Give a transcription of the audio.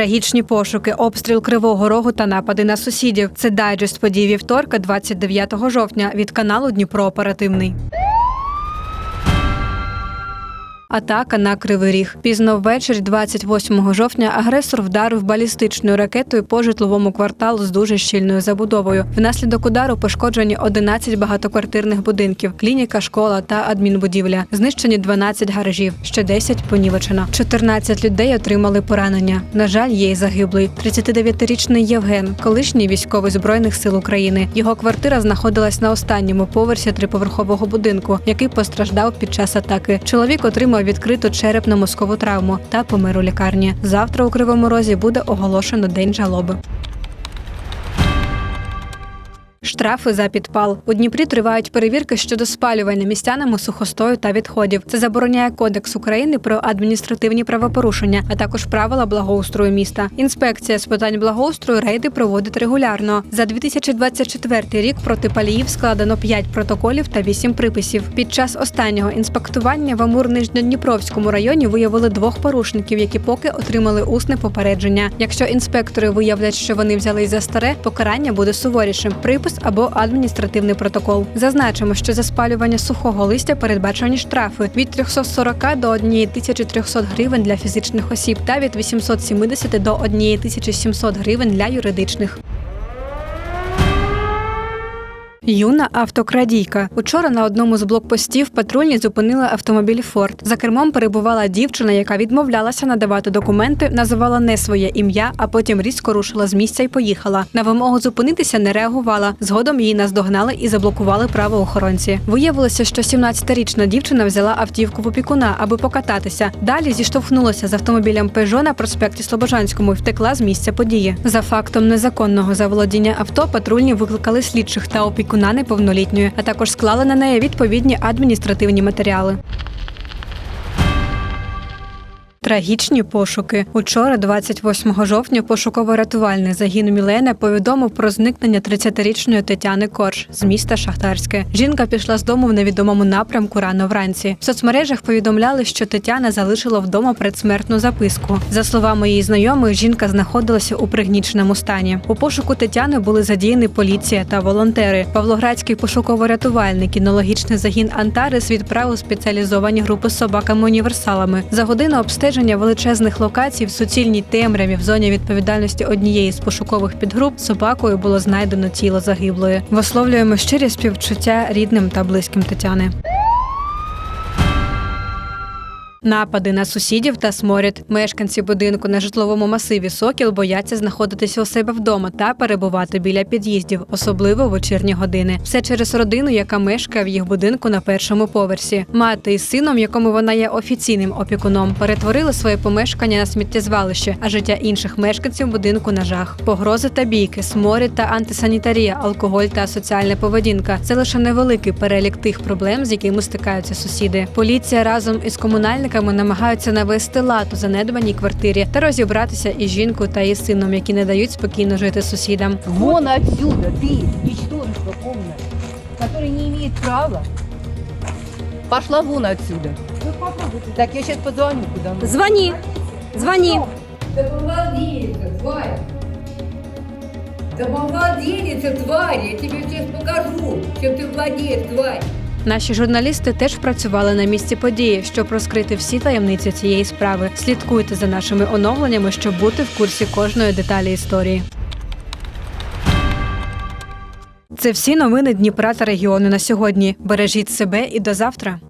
Трагічні пошуки, обстріл Кривого Рогу та напади на сусідів. Це дайджест подій вівторка, 29 жовтня від каналу Дніпро Оперативний. Атака на Кривий Ріг. Пізно ввечері, 28 жовтня, агресор вдарив балістичною ракетою по житловому кварталу з дуже щільною забудовою. Внаслідок удару пошкоджені 11 багатоквартирних будинків, клініка, школа та адмінбудівля. Знищені 12 гаражів, ще 10 понівечено. 14 людей отримали поранення. На жаль, є й загиблий. 39-річний Євген, колишній військовий збройних сил України. Його квартира знаходилась на останньому поверсі триповерхового будинку, який постраждав під час атаки. Чоловік отримав відкриту черепно-мозкову травму та помер у лікарні. Завтра у Кривому Розі буде оголошено день жалоби. Штрафи за підпал у Дніпрі тривають перевірки щодо спалювання містянами сухостою та відходів. Це забороняє Кодекс України про адміністративні правопорушення, а також правила благоустрою міста. Інспекція з питань благоустрою рейди проводить регулярно. За 2024 рік проти паліїв складено 5 протоколів та 8 приписів. Під час останнього інспектування в Амур-Нижньодніпровському районі виявили двох порушників, які поки отримали усне попередження. Якщо інспектори виявлять, що вони взялись за старе, покарання буде суворішим. Припис або адміністративний протокол. Зазначимо, що за спалювання сухого листя передбачені штрафи від 340 до 1300 гривень для фізичних осіб та від 870 до 1700 гривень для юридичних. Юна автокрадійка. Учора на одному з блокпостів патрульні зупинили автомобіль Форд. За кермом перебувала дівчина, яка відмовлялася надавати документи, називала не своє ім'я, а потім різко рушила з місця і поїхала. На вимогу зупинитися не реагувала. Згодом її наздогнали і заблокували правоохоронці. Виявилося, що 17-річна дівчина взяла автівку в опікуна, аби покататися. Далі зіштовхнулася з автомобілем Пежо на проспекті Слобожанському і втекла з місця події. За фактом незаконного заволодіння авто патрульні викликали слідчих та опікуна неповнолітньої, а також склали на неї відповідні адміністративні матеріали. Трагічні пошуки. Учора, 28 жовтня, пошуково-рятувальний загін Мілена повідомив про зникнення 30-річної Тетяни Корж з міста Шахтарське. Жінка пішла з дому в невідомому напрямку рано вранці. В соцмережах повідомляли, що Тетяна залишила вдома предсмертну записку. За словами її знайомих, жінка знаходилася у пригніченому стані. У пошуку Тетяни були задіяні поліція та волонтери. Павлоградський пошуково-рятувальний кінологічний загін Антарес відправив спеціалізовані групи з собаками-універсалами. За годину обстеження величезних локацій в суцільній темряві в зоні відповідальності однієї з пошукових підгруп собакою було знайдено тіло загиблої. Висловлюємо щирі співчуття рідним та близьким Тетяни. Напади на сусідів та сморід. Мешканці будинку на житловому масиві Сокіл бояться знаходитися у себе вдома та перебувати біля під'їздів, особливо в вечірні години. Все через родину, яка мешкає в їх будинку на першому поверсі. Мати із сином, якому вона є офіційним опікуном, перетворили своє помешкання на сміттєзвалище, а життя інших мешканців будинку на жах. Погрози та бійки, сморід та антисанітарія, алкоголь та соціальна поведінка це лише невеликий перелік тих проблем, з якими стикаються сусіди. Поліція разом із комунальниками намагаються навести лад у занедбаній квартирі та розібратися із жінкою та її сином, які не дають спокійно жити сусідам. Вон отсюда, ты, ничтожество полное, которое не имеет права. Пошла вон отсюда. Так, я сейчас позвоню куда Звони, звони. Да помолодеется, тварь! Да помолодеется, тварь! Я тебе сейчас покажу, чем ты владеешь, тварь! Наші журналісти теж працювали на місці події, щоб розкрити всі таємниці цієї справи. Слідкуйте за нашими оновленнями, щоб бути в курсі кожної деталі історії. Це всі новини Дніпра та регіону на сьогодні. Бережіть себе і до завтра.